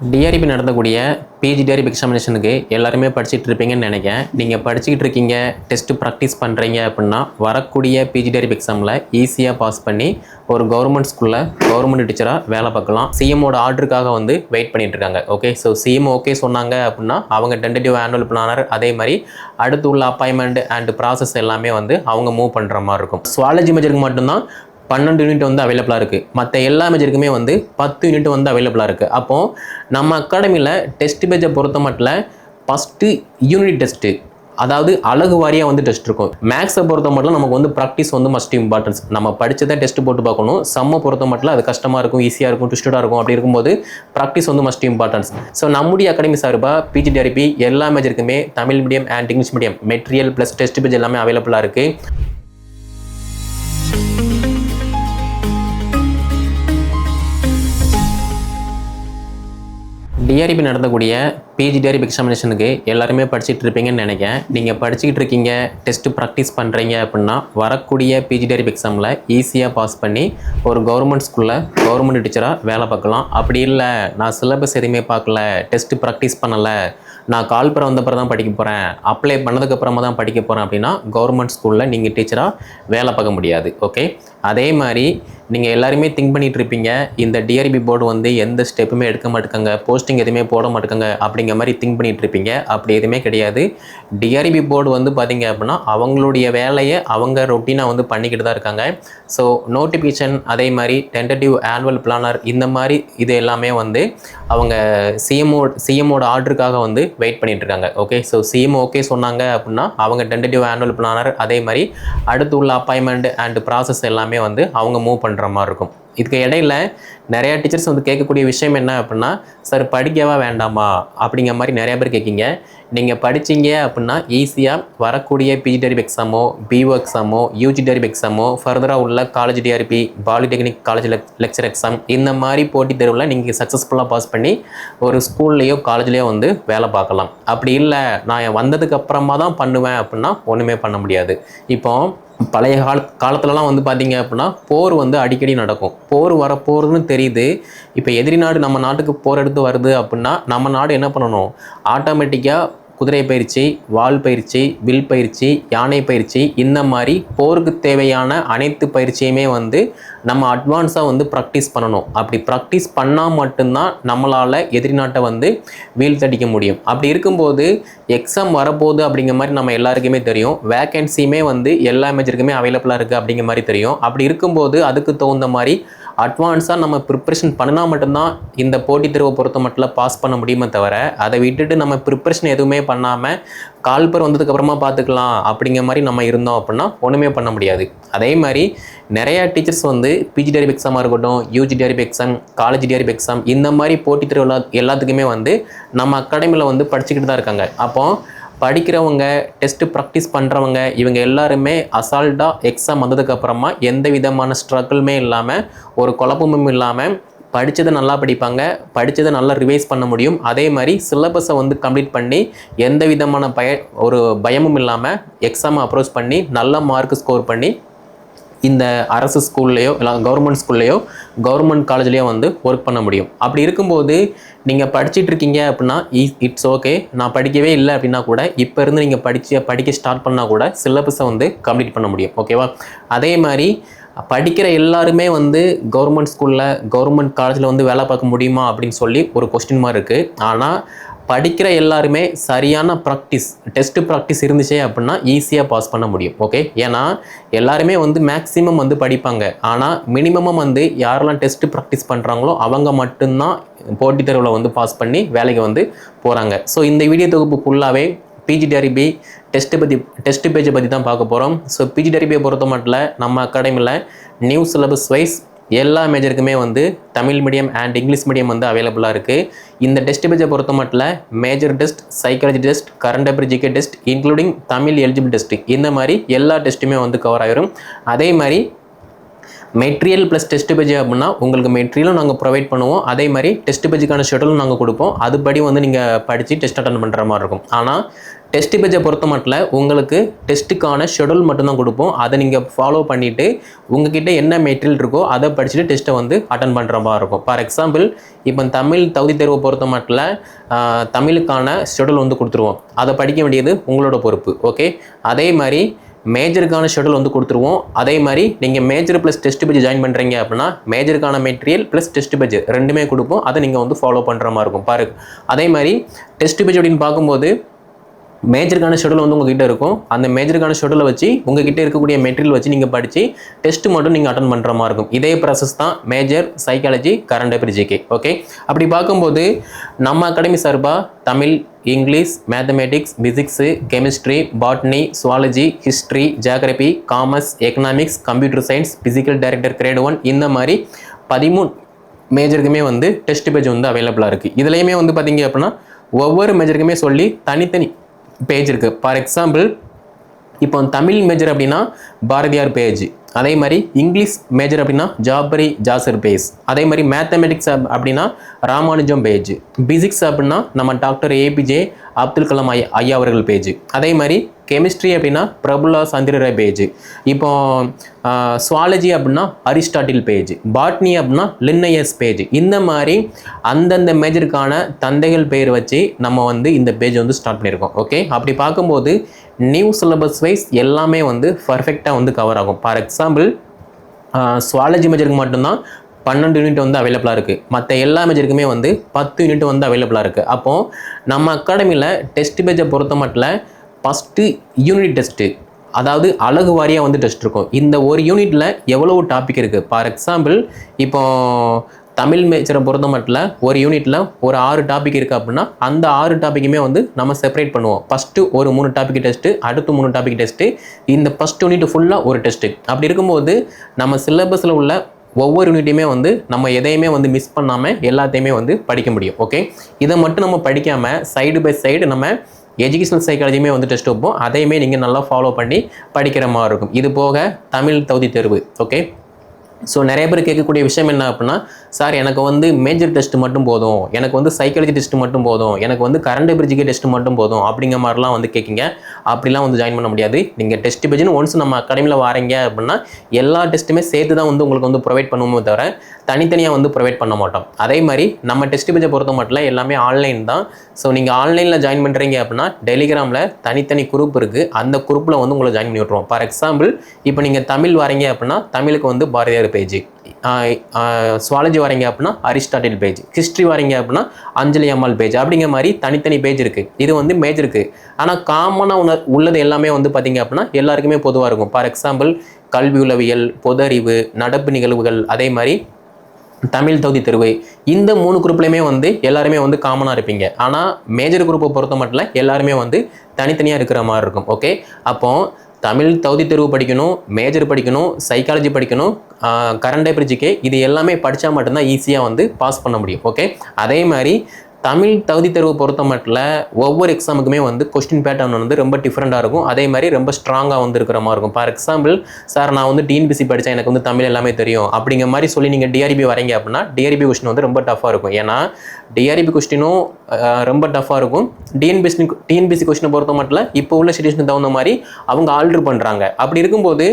TRP நடத்தக்கூடிய PG TRB எக்ஸாமினேஷனுக்கு எல்லாருமே படிச்சுட்டு இருப்பீங்கன்னு நினைக்கிறேன். நீங்கள் படிச்சுக்கிட்டு இருக்கீங்க டெஸ்ட்டு ப்ராக்டிஸ் பண்ணுறீங்க அப்படின்னா வரக்கூடிய பிஜி டிஆர்பி எக்ஸாமில் ஈஸியாக பாஸ் பண்ணி ஒரு கவர்மெண்ட் ஸ்கூலில் கவர்மெண்ட் டீச்சராக வேலை பார்க்கலாம். சிஎம்மோட ஆர்டருக்காக வந்து வெயிட் பண்ணிட்டு இருக்காங்க. ஓகே ஸோ சிஎம் ஓகே சொன்னாங்க அப்படின்னா அவங்க டென்டேட்டிவ் ஆனுவல் பிளானர் அதே மாதிரி அடுத்து உள்ள அப்பாயின்மெண்ட் அண்ட் ப்ராசஸ் எல்லாமே வந்து அவங்க மூவ் பண்ணுற மாதிரி இருக்கும். சுவாலஜி மேஜருக்கு மட்டும்தான் பன்னெண்டு யூனிட் வந்து அவைலபிளாக இருக்குது மற்ற எல்லா மேஜருக்குமே வந்து பத்து யூனிட் வந்து அவைலபிளாக இருக்குது அப்போது நம்ம அகாடமியில் டெஸ்ட் பேஜை பொறுத்த மட்டும் ஃபஸ்ட்டு யூனிட் டெஸ்ட்டு அதாவது அழகு வாரியாக வந்து டெஸ்ட் இருக்கும். மேக்ஸை பொறுத்த மட்டும் நமக்கு வந்து ப்ராக்டிஸ் வந்து மஸ்ட் இம்பார்ட்டன்ஸ் நம்ம படித்ததை டெஸ்ட் போட்டு பார்க்கணும். செம்மை பொறுத்த மட்டும் அது கஷ்டமாக இருக்கும் ஈஸியாக இருக்கும் ட்விஸ்டடாக இருக்கும் அப்படி இருக்கும்போது ப்ராக்டிஸ் வந்து மஸ்ட் இம்பார்ட்டன்ஸ் ஸோ நம்முடைய அகாடமி சார்பாக பிஜிடிஆர்பி எல்லா மேஜருக்குமே Tamil medium and English medium material plus test batch எல்லாமே அவைலபிளாக இருக்குது டிஆர்பி நடத்தக்கூடிய பிஜி டிஆர்பி எக்ஸாமினேஷனுக்கு எல்லாருமே படிச்சுட்டு இருப்பீங்கன்னு நினைக்கிறேன். நீங்கள் படிச்சுக்கிட்டு இருக்கீங்க டெஸ்ட்டு ப்ராக்டிஸ் பண்ணுறீங்க அப்படின்னா வரக்கூடிய பிஜி டிஆர்பி எக்ஸாமில் ஈஸியாக பாஸ் பண்ணி ஒரு கவர்மெண்ட் ஸ்கூலில் கவர்மெண்ட் டீச்சராக வேலை பார்க்கலாம். அப்படி இல்லை நான் சிலபஸ் எதுவுமே பார்க்கல டெஸ்ட்டு ப்ராக்டிஸ் பண்ணலை நான் கால்புரம் வந்தப்பறம் தான் படிக்க போகிறேன் அப்ளை பண்ணதுக்கப்புறமா தான் படிக்க போகிறேன் அப்படின்னா கவர்மெண்ட் ஸ்கூலில் நீங்கள் டீச்சராக வேலை பார்க்க முடியாது ஓகே அதே மாதிரி நீங்கள் எல்லாருமே திங்க் பண்ணிட்டு இருப்பீங்க இந்த டிஆர்பி போர்டு வந்து எந்த ஸ்டெப்புமே எடுக்க மாட்டேங்க போஸ்டிங் எதுவுமே போட மாட்டேங்க அப்படிங்கிற மாதிரி திங்க் பண்ணிட்டு இருப்பீங்க. அப்படி எதுவுமே கிடையாது. டிஆர்பி போர்டு வந்து பார்த்தீங்க அப்படின்னா அவங்களுடைய வேலையை அவங்க ரொட்டீனாக வந்து பண்ணிக்கிட்டு தான் இருக்காங்க. ஸோ நோட்டிஃபிகேஷன் அதே மாதிரி டென்டேட்டிவ் ஆனுவல் பிளானர் இந்த மாதிரி இது எல்லாமே வந்து அவங்க சிஎம்ஓ சிஎம்ஓட ஆர்டருக்காக வந்து வெயிட் பண்ணிகிட்டு இருக்காங்க. ஓகே ஸோ சிஎம் ஓகே சொன்னாங்க அப்படின்னா அவங்க டென்டேட்டிவ் ஆனுவல் பிளானர் அதே மாதிரி அடுத்து உள்ள அப்பாயின்மெண்ட் அண்ட் ப்ராசஸ் எல்லாமே வந்து அவங்க மூவ் பண்ணுற மாதிரி இருக்கும். இதுக்கு இடையில நிறைய டீச்சர்ஸ் வந்து கேட்கக்கூடிய விஷயம் என்ன அப்படின்னா சார் படிக்கவா வேண்டாமா? அப்படிங்கிற மாதிரி நிறைய பேர் கேட்கீங்க. நீங்கள் படிச்சீங்க அப்படின்னா ஈஸியாக வரக்கூடிய பிஜி டெரிப் எக்ஸாமோ பிஓ எக்ஸாமோ யூஜி டெரிப் எக்ஸாமோ ஃபர்தராக உள்ள college TRB polytechnic college lecturer exam இந்த மாதிரி போட்டித் தேர்வில் நீங்கள் சக்ஸஸ்ஃபுல்லாக பாஸ் பண்ணி ஒரு ஸ்கூல்லையோ காலேஜ்லேயோ வந்து வேலை பார்க்கலாம். அப்படி இல்லை நான் வந்ததுக்கு அப்புறமா தான் பண்ணுவேன் அப்படின்னா ஒன்றுமே பண்ண முடியாது. இப்போ பழைய கால காலத்துலலாம் வந்து பார்த்தீங்க அப்படின்னா போர் வந்து அடிக்கடி நடக்கும். போர் வர தெரியுது. இப்போ எதிரி நாடு நம்ம நாட்டுக்கு போர் எடுத்து வருது அப்படின்னா நம்ம நாடு என்ன பண்ணணும்? ஆட்டோமேட்டிக்காக குதிரை பயிற்சி வால் பயிற்சி வில் பயிற்சி யானை பயிற்சி இந்த மாதிரி போருக்கு தேவையான அனைத்து பயிற்சியுமே வந்து நம்ம அட்வான்ஸாக வந்து ப்ராக்டிஸ் பண்ணணும். அப்படி ப்ராக்டிஸ் பண்ணால் மட்டும்தான் நம்மளால் எதிரி நாட்டை வந்து வீழ்த்தடிக்க முடியும். அப்படி இருக்கும்போது எக்ஸாம் வரப்போகுது அப்படிங்கிற மாதிரி நம்ம எல்லாருக்குமே தெரியும். வேக்கன்சியுமே வந்து எல்லா மேஜருக்குமே அவைலபிளாக இருக்குது அப்படிங்கிற மாதிரி தெரியும். அப்படி இருக்கும்போது அதுக்கு தகுந்த மாதிரி அட்வான்ஸாக நம்ம ப்ரிப்ரேஷன் பண்ணினா மட்டும்தான் இந்த போட்டித் தேர்வை பொறுத்த மட்டும் பாஸ் பண்ண முடியுமே தவிர அதை விட்டுட்டு நம்ம ப்ரிப்ரேஷன் எதுவுமே பண்ணாமல் கால்பர் வந்ததுக்கப்புறமா பார்த்துக்கலாம் அப்படிங்கிற மாதிரி நம்ம இருந்தோம் அப்படின்னா ஒன்றுமே பண்ண முடியாது. அதே மாதிரி நிறையா டீச்சர்ஸ் வந்து பிஜி டிஆர்பி எக்ஸாமாக இருக்கட்டும் UG TRB exam college TRB exam இந்த மாதிரி போட்டித் தேர்வு எல்லாத்துக்குமே வந்து நம்ம அகாடமியில் வந்து படிச்சுக்கிட்டு தான் இருக்காங்க. அப்போது படிக்கிறவங்க டெஸ்ட்டு ப்ராக்டிஸ் பண்ணுறவங்க இவங்க எல்லாருமே அசால்ட்டாக எக்ஸாம் வந்ததுக்கப்புறமா எந்த விதமான ஸ்ட்ரகிளுமே இல்லாமல் ஒரு குழப்பமும் இல்லாமல் படித்ததை நல்லா படிப்பாங்க படித்ததை நல்லா ரிவைஸ் பண்ண முடியும். அதே மாதிரி சிலபஸை வந்து கம்ப்ளீட் பண்ணி எந்த விதமான பய ஒரு பயமும் இல்லாமல் எக்ஸாமை அப்ரோச் பண்ணி நல்ல மார்க் ஸ்கோர் பண்ணி இந்த அரசு ஸ்கூல்லையோ இல்லை கவர்மெண்ட் ஸ்கூல்லையோ கவர்மெண்ட் காலேஜ்லேயோ வந்து ஒர்க் பண்ண முடியும். அப்படி இருக்கும்போது நீங்கள் படிச்சுட்டு இருக்கீங்க அப்படின்னா இட்ஸ் ஓகே நான் படிக்கவே இல்லை அப்படின்னா கூட இப்போ இருந்து நீங்கள் படிச்சு படிக்க ஸ்டார்ட் பண்ணால் கூட சிலபஸை வந்து கம்ப்ளீட் பண்ண முடியும். ஓகேவா அதே மாதிரி படிக்கிற எல்லாருமே வந்து கவர்மெண்ட் ஸ்கூலில் கவர்மெண்ட் காலேஜில் வந்து வேலை பார்க்க முடியுமா அப்படின்னு சொல்லி ஒரு கொஸ்டின் மாதிரி இருக்குது ஆனால் படிக்கிற எல்லாருமே சரியான ப்ராக்டிஸ் டெஸ்ட் ப்ராக்டிஸ் இருந்துச்சே அப்படின்னா ஈஸியாக பாஸ் பண்ண முடியும். ஓகே ஏன்னா எல்லாருமே வந்து மேக்ஸிமம் வந்து படிப்பாங்க. ஆனால் மினிமமும் வந்து யாரெல்லாம் டெஸ்ட் ப்ராக்டிஸ் பண்ணுறாங்களோ அவங்க மட்டும்தான் போட்டித் தேர்வில் வந்து பாஸ் பண்ணி வேலைக்கு வந்து போகிறாங்க ஸோ இந்த வீடியோ தொகுப்பு ஃபுல்லாகவே பிஜிடிஆர்பி டெஸ்ட்டு பற்றி டெஸ்ட் பேஜை பற்றி தான் பார்க்க போகிறோம் ஸோ பிஜிடிஆர்பியை பொறுத்த மட்டும் நம்ம அகாடமியில் நியூ சிலபஸ் வைஸ் எல்லா மேஜருக்குமே வந்து Tamil medium and English medium வந்து அவைலபிளாக இருக்குது இந்த டெஸ்ட் பேஜை பொறுத்த மட்டும் major test psychology test current affair GK test including Tamil eligible test இந்த மாதிரி எல்லா டெஸ்ட்டுமே வந்து கவர் ஆகிரும் அதே மாதிரி மெட்டீரியல் ப்ளஸ் டெஸ்ட் பேஜ் அப்படின்னா உங்களுக்கு மெட்டீரியலும் நாங்கள் ப்ரொவைட் பண்ணுவோம். அதே மாதிரி டெஸ்ட் பேஜுக்கான ஷெடியூலும் நாங்கள் கொடுப்போம். அதுபடி வந்து நீங்கள் படித்து டெஸ்ட் அட்டன் பண்ணுற மாதிரி இருக்கும். ஆனால் டெஸ்ட் பேஜை பொறுத்த மட்டும் உங்களுக்கு டெஸ்ட்டுக்கான ஷெடியூல் மட்டும்தான் கொடுப்போம். அதை நீங்கள் ஃபாலோ பண்ணிவிட்டு உங்ககிட்ட என்ன மெட்டீரியல் இருக்கோ அதை படிச்சுட்டு டெஸ்ட்டை வந்து அட்டன் பண்ணுற மாதிரி இருக்கும். ஃபார் எக்ஸாம்பிள் இப்போ தமிழ் தகுதி தேர்வை பொறுத்த மட்டும் தமிழுக்கான ஷெடியூல் வந்து கொடுத்துருவோம். அதை படிக்க வேண்டியது உங்களோட பொறுப்பு ஓகே அதே மாதிரி மேஜருக்கான ஷெடியூல் வந்து கொடுத்துருவோம். அதே மாதிரி நீங்கள் major plus test batch join பண்ணுறீங்க அப்படின்னா மேஜருக்கான மெட்டீரியல் ப்ளஸ் டெஸ்ட் பேஜ் ரெண்டுமே கொடுப்போம். அதை நீங்கள் வந்து ஃபாலோ பண்ணுற மாதிரி இருக்கும். பாருங்க. அதே மாதிரி டெஸ்ட் பேஜ் அப்படின்னு பார்க்கும்போது மேஜருக்கான ஷெடியூல் வந்து உங்ககிட்ட இருக்கும். அந்த மேஜருக்கான ஷெடியூலை வச்சு உங்ககிட்ட இருக்கக்கூடிய மெட்டீரியல் வச்சு நீங்கள் படித்து டெஸ்ட் மட்டும் நீங்கள் அட்டன் பண்ணுற மாதிரி இருக்கும். இதே ப்ராசஸ் தான் major psychology current affair GK okay அப்படி பார்க்கும்போது நம்ம அகாடமி சார்பாக Tamil English mathematics physics chemistry botany zoology history geography commerce economics computer science physical director grade one இந்த மாதிரி பதிமூணு மேஜருக்குமே வந்து டெஸ்ட் பேஜ் வந்து அவைலபிளாக இருக்குது இதுலேயுமே வந்து பார்த்தீங்க அப்படின்னா ஒவ்வொரு மேஜருக்குமே சொல்லி தனித்தனி பேஜ் இருக்குது ஃபார் எக்ஸாம்பிள் இப்போ தமிழ் மேஜர் அப்படின்னா பாரதியார் பேஜ் அதே மாதிரி இங்கிலீஷ் மேஜர் அப்படின்னா ஜாபரி ஜாசர் பேஸ். அதே மாதிரி மேத்தமெட்டிக்ஸ் அப்படின்னா ராமானுஜம் பேஜ். பிசிக்ஸ் அப்படின்னா நம்ம டாக்டர் ஏபிஜே அப்துல் கலாம் ஐயா ஐயா அவர்கள் பேஜ். அதே மாதிரி கெமிஸ்ட்ரி அப்படின்னா பிரபுலா சந்திரரை பேஜ். இப்போ சுவாலஜி அப்படின்னா அரிஸ்டாட்டில் பேஜ். பாட்னி அப்படின்னா லின்னையஸ் பேஜ். இந்த மாதிரி அந்தந்த மேஜருக்கான தந்தைகள் பெயர் வச்சு நம்ம வந்து இந்த பேஜ் வந்து ஸ்டார்ட் பண்ணியிருக்கோம். ஓகே அப்படி பார்க்கும்போது நியூ சிலபஸ் வைஸ் எல்லாமே வந்து பர்ஃபெக்டாக வந்து கவர் ஆகும். ஃபார் எக்ஸாம்பிள் சுவாலஜி மேஜருக்கு மட்டும்தான் பன்னெண்டு யூனிட் வந்து அவைலபிளாக இருக்குது மற்ற எல்லா மேஜருக்குமே வந்து பத்து யூனிட் வந்து அவைலபிளாக இருக்குது அப்போது நம்ம அகாடமியில் டெஸ்ட் பேஜை பொறுத்த மட்டும் ஃபஸ்ட்டு யூனிட் டெஸ்ட்டு அதாவது அழகு வாரியாக வந்து டெஸ்ட் இருக்கும். இந்த ஒரு யூனிட்டில் எவ்வளோ டாபிக் இருக்குது ஃபார் எக்ஸாம்பிள் இப்போது தமிழ் மேஜரை பொறுத்த மட்டும் ஒரு யூனிட்டில் ஒரு ஆறு டாபிக் இருக்குது அப்படின்னா அந்த ஆறு டாப்பிக்குமே வந்து நம்ம செப்பரேட் பண்ணுவோம். ஃபஸ்ட்டு ஒரு மூணு டாபிக் டெஸ்ட்டு அடுத்து மூணு டாபிக் டெஸ்ட்டு இந்த ஃபஸ்ட் யூனிட் ஃபுல்லாக ஒரு டெஸ்ட்டு அப்படி இருக்கும்போது நம்ம சிலபஸில் உள்ள ஒவ்வொரு யூனிட்டையுமே வந்து நம்ம எதையுமே வந்து மிஸ் பண்ணாமல் எல்லாத்தையுமே வந்து படிக்க முடியும் ஓகே இதை மட்டும் நம்ம படிக்காமல் சைடு பை சைடு நம்ம எஜுகேஷனல் சைக்காலஜியுமே வந்து டெஸ்ட் வைப்போம். அதையுமே நீங்கள் நல்லா ஃபாலோ பண்ணி படிக்கிற மாதிரி இருக்கும். இது போக தமிழ் தகுதி தேர்வு ஓகே ஸோ நிறைய பேர் கேட்கக்கூடிய விஷயம் என்ன அப்படின்னா சார் எனக்கு வந்து மேஜர் டெஸ்ட் மட்டும் போதும். எனக்கு வந்து சைக்காலஜி டெஸ்ட் மட்டும் போதும். எனக்கு வந்து கரண்ட் பிரிட்ஜிகே டெஸ்ட் மட்டும் போதும். அப்படிங்கிற மாதிரிலாம் வந்து கேட்குங்க. அப்படிலாம் வந்து ஜாயின் பண்ண முடியாது. நீங்கள் டெஸ்ட் பிரிட்ஜ்னு ஒன்ஸ் நம்ம அகாடமியில் வரீங்க அப்படின்னா எல்லா டெஸ்ட்டுமே சேர்த்து தான் வந்து உங்களுக்கு வந்து ப்ரொவைட் பண்ணுவோமே தவிர தனித்தனியாக வந்து ப்ரொவைட் பண்ண மாட்டோம். அதே மாதிரி நம்ம டெஸ்ட் பிரிட்ஜை பொறுத்த மட்டும் எல்லாமே ஆன்லைன் தான். ஸோ நீங்கள் ஆன்லைனில் ஜாயின் பண்ணுறீங்க அப்படின்னா டெலிகிராமில் தனித்தனி குரூப் இருக்குது அந்த குரூப்பில் வந்து உங்களை ஜாயின் பண்ணி விட்ருவோம் ஃபார் எக்ஸாம்பிள் இப்போ நீங்கள் தமிழ் வரீங்க அப்படின்னா தமிழுக்கு வந்து பாரதியார் பேஜ் சுவாலஜி வரீங்க அப்படின்னா அரிஸ்டாட்டில் பேஜ். ஹிஸ்ட்ரி வரீங்க அப்படின்னா அஞ்சலி அம்மாள் பேஜ். அப்படிங்கிற மாதிரி தனித்தனி பேஜ் இருக்குது இது வந்து மேஜ் இருக்குது ஆனால் காமனாக உணர் உள்ளது எல்லாமே வந்து பார்த்தீங்க அப்படின்னா எல்லாருக்குமே பொதுவாக இருக்கும். ஃபார் எக்ஸாம்பிள் கல்வி உளவியல் பொது அறிவு நடப்பு நிகழ்வுகள் அதே மாதிரி தமிழ் தகுதி தெருவு. இந்த மூணு குரூப்லையுமே வந்து எல்லாருமே வந்து காமனாக இருப்பீங்க. ஆனால் மேஜர் குரூப்பை பொறுத்த மட்டும் எல்லாருமே வந்து தனித்தனியாக இருக்கிற மாதிரி இருக்கும். ஓகே அப்போது தமிழ் தகுதி தேர்வு படிக்கணும் மேஜர் படிக்கணும் சைக்காலஜி படிக்கணும் கரண்ட் அஃபேர்ஜிக்கே இது எல்லாமே படித்தா மட்டும்தான் ஈஸியாக வந்து பாஸ் பண்ண முடியும் ஓகே அதே மாதிரி தமிழ் தகுதி தேர்வு பொறுத்த மட்டும் ஒவ்வொரு எக்ஸாமுக்குமே வந்து கொஸ்டின் பேட்டர்ன் வந்து ரொம்ப டிஃப்ரெண்ட்டாக இருக்கும். அதே மாதிரி ரொம்ப ஸ்ட்ராங்காக வந்து இருக்கிற மாதிரி இருக்கும். ஃபார் எக்ஸாம்பிள் சார் நான் வந்து டிஎன்பிசி படித்தேன் எனக்கு வந்து தமிழ் எல்லாமே தெரியும். அப்படிங்கிற மாதிரி சொல்லி நீங்கள் டிஆர்பி வரீங்க அப்படின்னா டிஆர்பி கொஸ்டின் வந்து ரொம்ப டஃப்பாக இருக்கும். ஏன்னா டிஆர்பி கொஸ்டினும் ரொம்ப டஃப்பாக இருக்கும். டிஎன்பிசி டிஎன்பிசி கொஸ்டினை பொறுத்த மட்டும் இப்போ உள்ள சுச்சுவேஷனுக்கு தகுந்த மாதிரி அவங்க ஆல்டர் பண்ணுறாங்க அப்படி இருக்கும்போது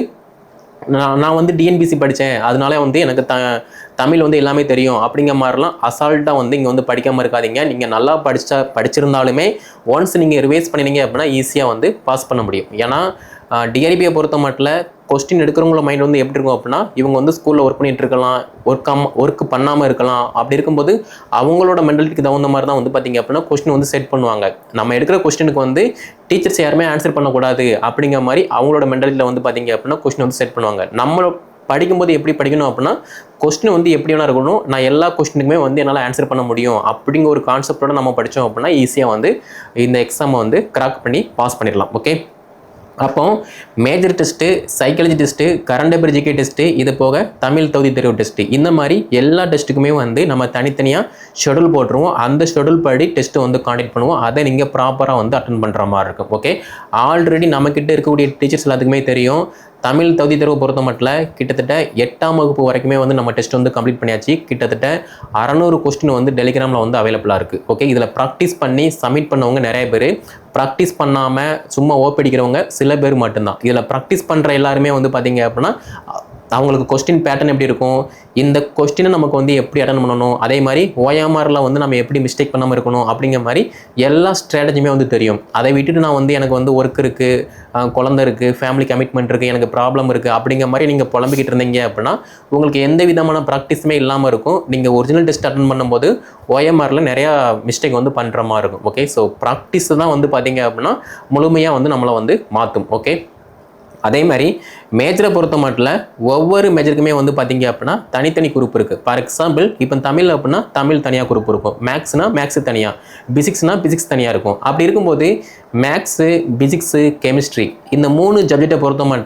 நான் நான் வந்து டிஎன்பிசி படித்தேன் அதனால வந்து எனக்கு த தமிழ் வந்து எல்லாமே தெரியும். அப்படிங்கிற மாதிரிலாம் அசால்ட்டாக வந்து இங்கே வந்து படிக்காமல் இருக்காதீங்க. நீங்கள் நல்லா படிச்சா படிச்சிருந்தாலுமே ஒன்ஸ் நீங்கள் ரிவைஸ் பண்ணினீங்க அப்படின்னா ஈஸியாக வந்து பாஸ் பண்ண முடியும். ஏன்னா டிஆர்பியை பொறுத்த மட்டும் கொஸ்டின் எடுக்கிறவங்கள மைண்ட் வந்து எப்படி இருக்கும் அப்படின்னா இவங்க வந்து ஸ்கூலில் ஒர்க் பண்ணிட்டு இருக்கலாம் ஒர்க் ஒர்க் பண்ணாமல் இருக்கலாம். அப்படி இருக்கும்போது அவங்களோட மென்டாலிட்டிக்கு தகுந்த மாதிரி தான் வந்து பார்த்திங்க அப்படின்னா கொஸ்டின் வந்து செட் பண்ணுவாங்க. நம்ம எடுக்கிற கொஸ்டினுக்கு வந்து டீச்சர்ஸ் யாருமே ஆன்சர் பண்ணக்கூடாது. அப்படிங்கிற மாதிரி அவங்களோட மென்டாலிட்டியில் வந்து பார்த்திங்க அப்படின்னா கொஸ்டின் வந்து செட் பண்ணுவாங்க. நம்ம படிக்கும்போது எப்படி படிக்கணும் அப்படின்னா கொஸ்டின் வந்து எப்படி வேணா இருக்கணும். நான் எல்லா கொஸ்டினுக்குமே வந்து என்னால் ஆன்சர் பண்ண முடியும் அப்படிங்கிற ஒரு கான்செப்டோட நம்ம படித்தோம் அப்படின்னா ஈஸியாக வந்து இந்த எக்ஸாமை வந்து கிராக் பண்ணி பாஸ் பண்ணிடலாம். ஓகே அப்போ major test psychology test current affair GK test இது போக தமிழ் தகுதி தேர்வு டெஸ்ட்டு இந்த மாதிரி எல்லா டெஸ்ட்டுக்குமே வந்து நம்ம தனித்தனியாக ஷெடியூல் போட்டுருவோம். அந்த ஷெடியூல் படி டெஸ்ட்டு வந்து காண்டக்ட் பண்ணுவோம். அதை நீங்கள் ப்ராப்பராக வந்து அட்டன் பண்ணுற மாதிரி இருக்கும். ஓகே ஆல்ரெடி நம்மக்கிட்ட இருக்கக்கூடிய டீச்சர்ஸ் எல்லாத்துக்குமே தெரியும். தமிழ் தகுதி தேர்வு பொறுத்த மட்டும் கிட்டத்தட்ட எட்டாம் வகுப்பு வரைக்குமே வந்து நம்ம டெஸ்ட் வந்து கம்ப்ளீட் பண்ணியாச்சு. கிட்டத்தட்ட அறநூறு கொஸ்டின் வந்து டெலிகிராமில் வந்து அவைலபிளாக இருக்குது ஓகே இதில் ப்ராக்டிஸ் பண்ணி சப்மிட் பண்ணவங்க நிறைய பேர். ப்ராக்டிஸ் பண்ணாமல் சும்மா ஓப்படிக்கிறவங்க சில பேர் மட்டும்தான். இதில் ப்ராக்டிஸ் பண்ணுற எல்லாருமே வந்து பார்த்தீங்க அப்படின்னா அவங்களுக்கு கொஸ்டின் பேட்டர்ன் எப்படி இருக்கும்? இந்த கொஸ்டினை நமக்கு வந்து எப்படி அட்டன் பண்ணணும்? அதே மாதிரி ஓயாமாரில் வந்து நம்ம எப்படி மிஸ்டேக் பண்ணாமல் இருக்கணும்? அப்படிங்கிற மாதிரி எல்லா ஸ்ட்ராட்டஜியுமே வந்து தெரியும். அதை விட்டுட்டு நான் வந்து எனக்கு வந்து ஒர்க் இருக்குது குழந்தை இருக்குது ஃபேமிலி கமிட்மெண்ட் இருக்குது எனக்கு ப்ராப்ளம் இருக்குது அப்படிங்கிற மாதிரி நீங்கள் புலம்பிக்கிட்டு இருந்தீங்க அப்படின்னா உங்களுக்கு எந்த விதமான ப்ராக்டிஸுமே இல்லாமல் இருக்கும். நீங்கள் ஒரிஜினல் டெஸ்ட் அட்டன் பண்ணும்போது ஓஎம்ஆரில் நிறையா மிஸ்டேக் வந்து பண்ணுற மாதிரி இருக்கும். ஓகே ஸோ ப்ராக்டிஸ் தான் வந்து பார்த்தீங்க அப்படின்னா முழுமையாக வந்து நம்மளை வந்து மாற்றும் ஓகே அதே மாதிரி மேஜரை பொறுத்த மட்டும் ஒவ்வொரு மேஜருக்குமே வந்து பார்த்தீங்க அப்படின்னா தனித்தனி குரூப் இருக்குது ஃபார் எக்ஸாம்பிள் இப்போ தமிழ் அப்படின்னா தமிழ் தனியாக குரூப் இருக்கும். மேக்ஸ்னா மேக்ஸ் தனியாக பிசிக்ஸ்னா பிசிக்ஸ் தனியாக இருக்கும். அப்படி இருக்கும்போது மேக்ஸு பிசிக்ஸு கெமிஸ்ட்ரி இந்த மூணு சப்ஜெக்டை பொறுத்த மட்டும்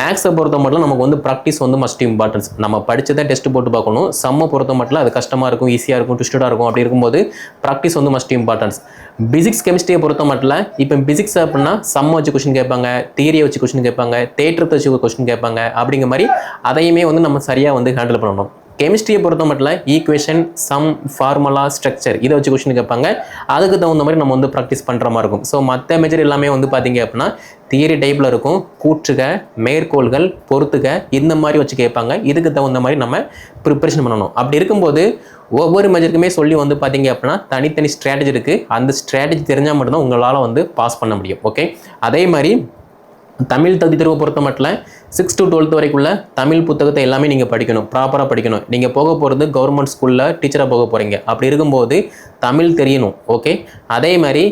மேக்ஸை பொறுத்த மட்டும் நமக்கு வந்து ப்ராக்டிஸ் வந்து மஸ்ட் இம்பார்ட்டன்ஸ் நம்ம படித்ததை டெஸ்ட் போட்டு பார்க்கணும். சம்மை பொறுத்த மட்டும் அது கஷ்டமாக இருக்கும் ஈஸியாக இருக்கும் ட்விஸ்டடாக இருக்கும். அப்படி இருக்கும்போது ப்ராக்டிஸ் வந்து மஸ்ட் இம்பார்ட்டன்ஸ் பிசிக்ஸ் கெமிஸ்ட்ரியை பொறுத்த மட்டும் இப்போ பிசிக்ஸ் அப்படின்னா சம் வச்சு கொஷின் கேட்பாங்க தியரியை வச்சு கொஷின் கேட்பாங்க தேட்டரத்தை வச்சு கொஷின் கேட்பாங்க அப்படிங்கிற மாதிரி அதையுமே வந்து நம்ம சரியாக வந்து ஹேண்டில் பண்ணணும். கெமிஸ்ட்ரியை பொறுத்த மட்டும் ஈக்குவேஷன் சம் ஃபார்முலா ஸ்ட்ரக்சர் இதை வச்சு கொஷின் கேட்பாங்க. அதுக்கு தகுந்த மாதிரி நம்ம வந்து ப்ராக்டிஸ் பண்ணுற மாதிரி இருக்கும். ஸோ மற்ற மேஜர் எல்லாமே வந்து பார்த்தீங்க அப்படின்னா தியரி டைப்பில் இருக்கும். கூற்றுக மேற்கோள்கள் பொறுத்துக இந்த மாதிரி வச்சு கேட்பாங்க. இதுக்கு தகுந்த மாதிரி நம்ம ப்ரிப்பரேஷன் பண்ணணும். அப்படி இருக்கும்போது ஒவ்வொரு மெஜருக்குமே சொல்லி வந்து பார்த்தீங்க அப்படின்னா தனித்தனி ஸ்ட்ராட்டஜி இருக்குது அந்த ஸ்ட்ராட்டஜி தெரிஞ்சால் மட்டும்தான் உங்களால் வந்து பாஸ் பண்ண முடியும். ஓகே அதே மாதிரி தமிழ் தகுதி தேர்வை பொறுத்த மட்டும் சிக்ஸ் டு டுவெல்த் வரைக்குள்ள தமிழ் புத்தகத்தை எல்லாமே நீங்கள் படிக்கணும் ப்ராப்பராக படிக்கணும். நீங்கள் போக போகிறது கவர்மெண்ட் ஸ்கூலில் டீச்சராக போக போகிறீங்க அப்படி இருக்கும்போது தமிழ் தெரியணும் ஓகே அதே மாதிரி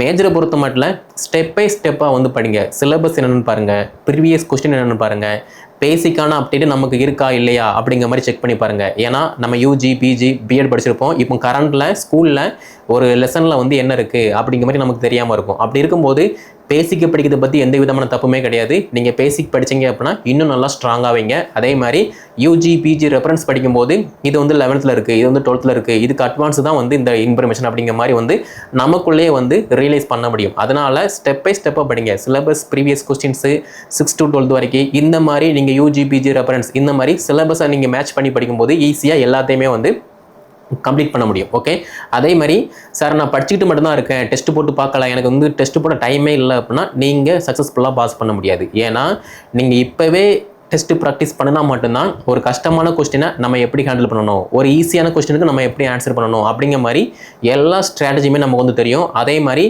மேஜரை பொறுத்த மட்டும் ஸ்டெப் பை ஸ்டெப்பாக வந்து படிங்க. சிலபஸ் என்னென்னு பாருங்கள் ப்ரீவியஸ் கொஸ்டின் என்னென்னு பாருங்கள் பேசிக்கான அப்டேட் நமக்கு இருக்கா இல்லையா அப்படிங்கிற மாதிரி செக் பண்ணி பாருங்கள் ஏன்னா நம்ம யூஜி பிஜி பிஎட் படிச்சிருப்போம். இப்போ கரண்டில் ஸ்கூலில் ஒரு லெசனில் வந்து என்ன இருக்குது அப்படிங்கிற மாதிரி நமக்கு தெரியாமல் இருக்கும். அப்படி இருக்கும்போது பேசிக் படிக்கிறத பற்றி எந்த விதமான தப்புமே கிடையாது. நீங்கள் பேசிக் படிச்சீங்க அப்படின்னா இன்னும் நல்லா ஸ்ட்ராங் அதே மாதிரி யூஜி பிஜி ரெஃபரன்ஸ் படிக்கும்போது இது வந்து லெவன்த்தில் இருக்குது இது வந்து டுவெல்த்தில் இருக்குது இதுக்கு அட்வான்ஸ் தான் வந்து இந்த இன்ஃபர்மேஷன் அப்படிங்கிற மாதிரி வந்து நமக்குள்ளேயே வந்து ரியலைஸ் பண்ண முடியும். அதனால் ஸ்டெப் பை ஸ்டெப்பாக படிங்க. Syllabus previous questions six to twelfth வரைக்கும் இந்த மாதிரி நீங்கள் யூஜி பிஜி ரெஃபரன்ஸ் இந்த மாதிரி சிலபஸை நீங்கள் மேட்ச் பண்ணி படிக்கும்போது ஈஸியாக எல்லாத்தையுமே வந்து கம்ப்ளீட் பண்ண முடியும். ஓகே அதே மாதிரி சார் நான் படிச்சுக்கிட்டு மட்டும்தான் இருக்கேன். டெஸ்ட் போட்டு பார்க்கல. எனக்கு வந்து டெஸ்ட் போட டைமே இல்லை அப்படின்னா நீங்கள் சக்ஸஸ்ஃபுல்லாக பாஸ் பண்ண முடியாது. ஏன்னா நீங்கள் இப்போவே டெஸ்ட் ப்ராக்டிஸ் பண்ணினா மட்டும்தான் ஒரு கஷ்டமான கொஸ்டினை நம்ம எப்படி ஹேண்டில் பண்ணணும்? ஒரு ஈஸியான கொஸ்டினுக்கு நம்ம எப்படி ஆன்சர் பண்ணணும்? அப்படிங்கிற மாதிரி எல்லா ஸ்ட்ராட்டஜியுமே நமக்கு வந்து தெரியும். அதே மாதிரி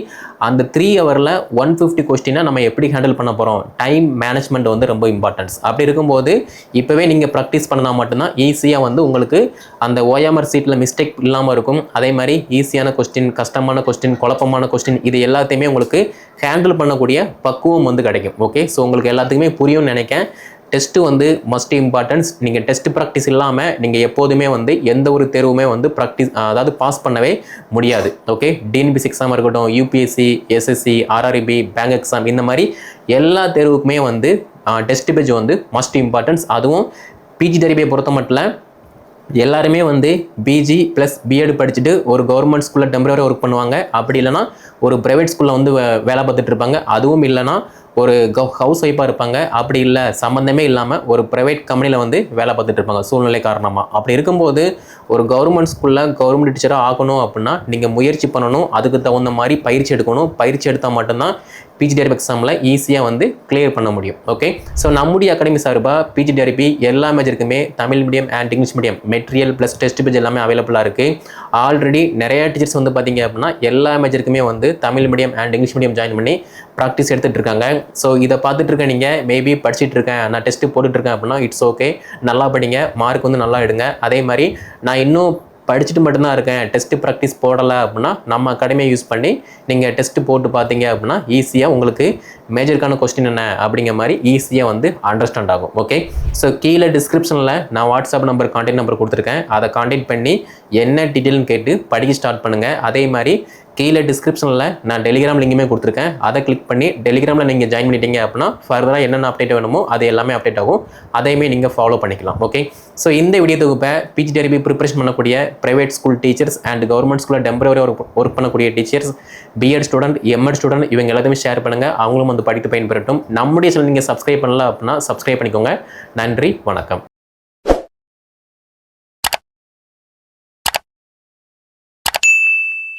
அந்த த்ரீ ஹவரில் ஒன் ஃபிஃப்டி கொஸ்டினை நம்ம எப்படி ஹேண்டில் பண்ண போகிறோம் டைம் மேனேஜ்மெண்ட் வந்து ரொம்ப இம்பார்ட்டன்ஸ் அப்படி இருக்கும்போது இப்போவே நீங்கள் ப்ராக்டிஸ் பண்ணால் மட்டும்தான் ஈஸியாக வந்து உங்களுக்கு அந்த ஓஎம்ஆர் சீட்டில் மிஸ்டேக் இல்லாமல் இருக்கும். அதே மாதிரி ஈஸியான கொஸ்டின் கஷ்டமான கொஸ்டின் குழப்பமான கொஸ்டின் இது எல்லாத்தையுமே உங்களுக்கு ஹேண்டில் பண்ணக்கூடிய பக்குவம் வந்து கிடைக்கும். ஓகே ஸோ உங்களுக்கு எல்லாத்துக்குமே புரியும்னு நினைக்கிறேன். டெஸ்ட்டு வந்து மஸ்ட் இம்பார்ட்டன்ஸ் நீங்கள் டெஸ்ட் ப்ராக்டிஸ் இல்லாமல் நீங்கள் எப்போதுமே வந்து எந்த ஒரு தேர்வுமே வந்து ப்ராக்டிஸ் அதாவது பாஸ் பண்ணவே முடியாது. ஓகே டிஎன்பிசி எக்ஸாம் இருக்கட்டும் UPSC SSC RRB bank exam இந்த மாதிரி எல்லா தேர்வுக்குமே வந்து டெஸ்ட் பேஜ் வந்து மஸ்ட் இம்பார்ட்டன்ஸ் அதுவும் பிஜி டெரிபியை பொறுத்த மட்டும் எல்லாருமே வந்து பிஜி ப்ளஸ் பிஎட் படிச்சுட்டு ஒரு கவர்மெண்ட் ஸ்கூலில் டெம்பரரி ஒர்க் பண்ணுவாங்க. அப்படி இல்லைனா ஒரு ப்ரைவேட் ஸ்கூலில் வந்து வேலை பார்த்துட்டு இருப்பாங்க. அதுவும் இல்லைனா ஒரு ஹவுஸ் ஒய்ஃபாக இருப்பாங்க. அப்படி இல்லை சம்மந்தமே இல்லாமல் ஒரு ப்ரைவேட் கம்பெனியில் வந்து வேலை பார்த்துட்டு இருப்பாங்க சூழ்நிலை காரணமாக அப்படி இருக்கும்போது ஒரு கவர்மெண்ட் ஸ்கூலில் கவர்மெண்ட் டீச்சராக ஆகணும் அப்படின்னா நீங்கள் முயற்சி பண்ணணும் அதுக்கு தகுந்த மாதிரி பயிற்சி எடுக்கணும். பயிற்சி எடுத்தால் மட்டும்தான் பிஜிடிஆர்பி எக்ஸாமில் ஈஸியாக வந்து கிளியர் பண்ண முடியும். ஓகே ஸோ நம்முடைய அகாடமி சார்பாக பிஜிடிஆர்பி எல்லா மேஜருக்குமே Tamil medium and English medium material plus test batch எல்லாமே அவைலபிளாக இருக்குது ஆல்ரெடி நிறையா டீச்சர்ஸ் வந்து பார்த்தீங்க அப்படின்னா எல்லா மேஜருக்குமே வந்து Tamil medium and English medium join பண்ணி ப்ராக்டிஸ் எடுத்துகிட்டு இருக்காங்க. ஸோ இதை பார்த்துட்டு இருக்க நீங்கள் மேபி படிச்சுட்டு இருக்கேன் நான் டெஸ்ட்டு போட்டுட்ருக்கேன் அப்படின்னா இட்ஸ் ஓகே நல்லா படிங்க மார்க் வந்து நல்லா எடுங்க. அதே மாதிரி நான் இன்னும் படிச்சுட்டு மட்டும்தான் இருக்கேன். டெஸ்ட்டு ப்ராக்டிஸ் போடலை அப்படின்னா நம்ம அகாடமியை யூஸ் பண்ணி நீங்கள் டெஸ்ட்டு போட்டு பார்த்தீங்க அப்படின்னா ஈஸியாக உங்களுக்கு மேஜருக்கான கொஸ்டின் என்ன அப்படிங்கிற மாதிரி ஈஸியாக வந்து அண்டர்ஸ்டாண்ட் ஆகும். ஓகே ஸோ கீழே டிஸ்கிரிப்ஷனில் நான் வாட்ஸ்அப் நம்பர் கான்டாக்ட் நம்பர் கொடுத்துருக்கேன். அதை கான்டாக்ட் பண்ணி என்ன டீட்டெயில்னு கேட்டு படிக்க ஸ்டார்ட் பண்ணுங்கள் அதே மாதிரி கீழே டிஸ்கிரிப்ஷனில் நான் டெலிகிராம் லிங்குமே கொடுத்துருக்கேன். அதை கிளிக் பண்ணி டெலிகிராமில் நீங்கள் ஜாயின் பண்ணிட்டீங்க அப்படின்னா ஃபர்தராக என்னென்ன அப்டேட் வேணுமோ அது எல்லாமே அப்டேட் ஆகும். அதையுமே நீங்கள் ஃபாலோ பண்ணிக்கலாம் ஓகே ஸோ இந்த வீடியோ தொகுப்பை பிஜிடிஆர்பி ப்ரிப்பரேஷன் பண்ணக்கூடிய private school teachers and government ஸ்கூலில் டெம்பரவரி ஒர்க் ஒர்க் பண்ணக்கூடிய teachers BEd student MEd student இவங்க எல்லாத்தையுமே ஷேர் பண்ணுங்கள் அவங்களும் வந்து படித்து பயன்பெறட்டும். நம்முடைய சேனல் நீங்கள் சப்ஸ்கிரைப் பண்ணல அப்படின்னா சப்ஸ்கிரைப் பண்ணிக்கோங்க. நன்றி வணக்கம்.